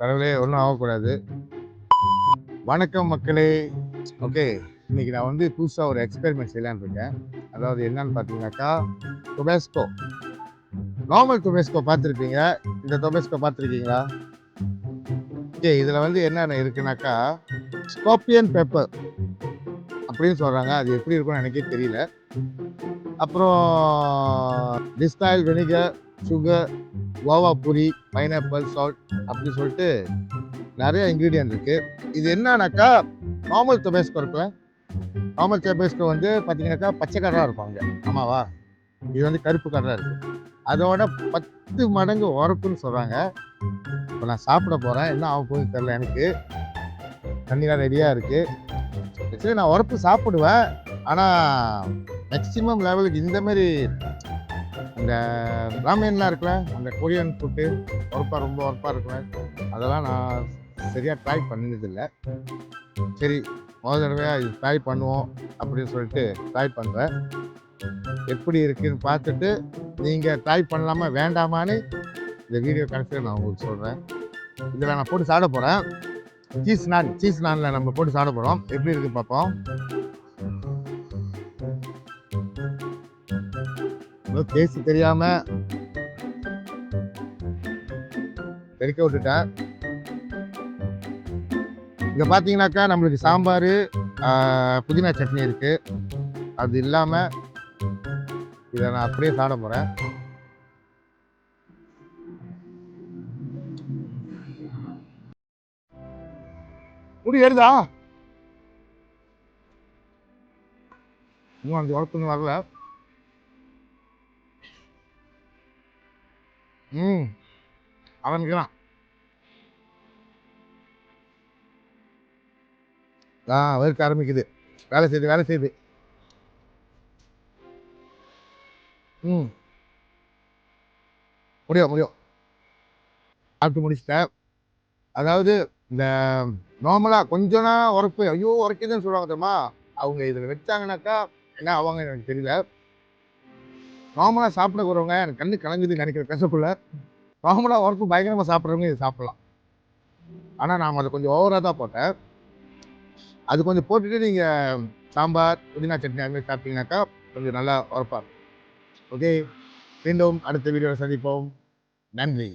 கடவுளே ஒன்றும் ஆகக்கூடாது. வணக்கம் மக்களே. ஓகே இன்னைக்கு நான் வந்து புதுசாக ஒரு எக்ஸ்பெரிமெண்ட் செய்யலான்னு இருக்கேன். அதாவது என்னன்னு பார்த்தீங்கன்னாக்கா டொபேஸ்கோ நார்மல் டொபேஸ்கோ பார்த்துருப்பீங்க. இந்த டொபேஸ்கோ பார்த்துருக்கீங்களா? ஓகே இதில் வந்து என்னென்ன இருக்குனாக்கா ஸ்கார்பியன் பேப்பர் அப்படின்னு சொல்கிறாங்க அது எப்படி இருக்கும்னு எனக்கே தெரியல. அப்புறம் டிஸ்டாயில் வினிகர் சுகர் கோவா பூரி பைனாப்பிள் சால்ட் அப்படின்னு சொல்லிட்டு நிறைய இன்க்ரீடியன்ட் இருக்குது இது என்னன்னாக்கா நார்மல் டொபேஸ்கோ இருக்குல்ல. நார்மல் டொபேஸ்கோ வந்து பார்த்தீங்கன்னாக்கா பச்சை கலராக அங்கே. ஆமாவா? இது வந்து கருப்பு கலராக இருக்குது அதோட பத்து மடங்கு உரப்புன்னு சொல்கிறாங்க இப்போ நான் சாப்பிட போகிறேன் என்ன ஆக போகுதுன்னு தெரில எனக்கு. தண்ணிலாம் ரெடியாக இருக்குது ஆக்சுவலி நான் உரப்பு சாப்பிடுவேன். ஆனால் மேக்ஸிமம் லெவலுக்கு இந்தமாரி இந்த ராமேன்லாம் இருக்குல்ல அந்த கொரியன் ஃபுட்டு ஒர்ப்பாக ரொம்ப ஒர்ப்பாக இருக்குல்ல அதெல்லாம் நான் சரியாக ட்ரை பண்ணினதில்லை. சரி முதல் தடவையாக இது ட்ரை பண்ணுவோம் அப்படின்னு சொல்லிட்டு ட்ரை பண்ணுறேன் எப்படி இருக்குன்னு பார்த்துட்டு நீங்கள் ட்ரை பண்ணலாமா வேண்டாமான்னு இந்த வீடியோ கடைசியில் நான் உங்களுக்கு சொல்கிறேன் இதில் நான் போட்டு சாப்பிட போகிறேன் சீஸ் நான் சீஸ் நானில் நம்ம போட்டு சாப்பிட போகிறோம் எப்படி இருக்குன்னு பார்ப்போம். பேசி தெரியாம பெருக்க விட்டுட்டேன். இங்க பாத்தீங்கன்னாக்கா நம்மளுக்கு சாம்பார் புதினா சட்னி இருக்கு. அது இல்லாம இதை நான் அப்படியே சாப்பிட போறேன். முடி ஏறுதா? இன்னும் அந்த உழப்புன்னு வரல. ம். அவனுக்கு தான் ஆ வெறுக்க ஆரம்பிக்குது. வேலை செய்யுது வேலை செய்யுது ம். முடியும் முடியும். சாப்பிட்டு முடிச்சிட்டேன். அதாவது இந்த நார்மலாக கொஞ்சம் தான் உரப்பு ஐயோ உரைக்குதுன்னு சொல்லுவாங்க தெரியுமா? அவங்க இதில் வச்சாங்கனாக்கா என்ன அவங்க எனக்கு தெரியல. நார்மலாக சாப்பிட போகிறவங்க எனக்கு கண்ணு கலங்குது நினைக்கிற பேசக்குள்ள நார்மலாக உரப்பு பயங்கரமாக சாப்பிட்றவங்க இது சாப்பிடலாம். ஆனால் நான் அதை கொஞ்சம் ஓவராக தான் போட்டேன். அது கொஞ்சம் போட்டுட்டு நீங்கள் சாம்பார் புதினா சட்னி அதுமாதிரி சாப்பிட்டீங்கன்னாக்கா கொஞ்சம் நல்லா உரப்பாக இருக்கும். ஓகே மீண்டும் அடுத்த வீடியோவில் சந்திப்போம். நன்றி.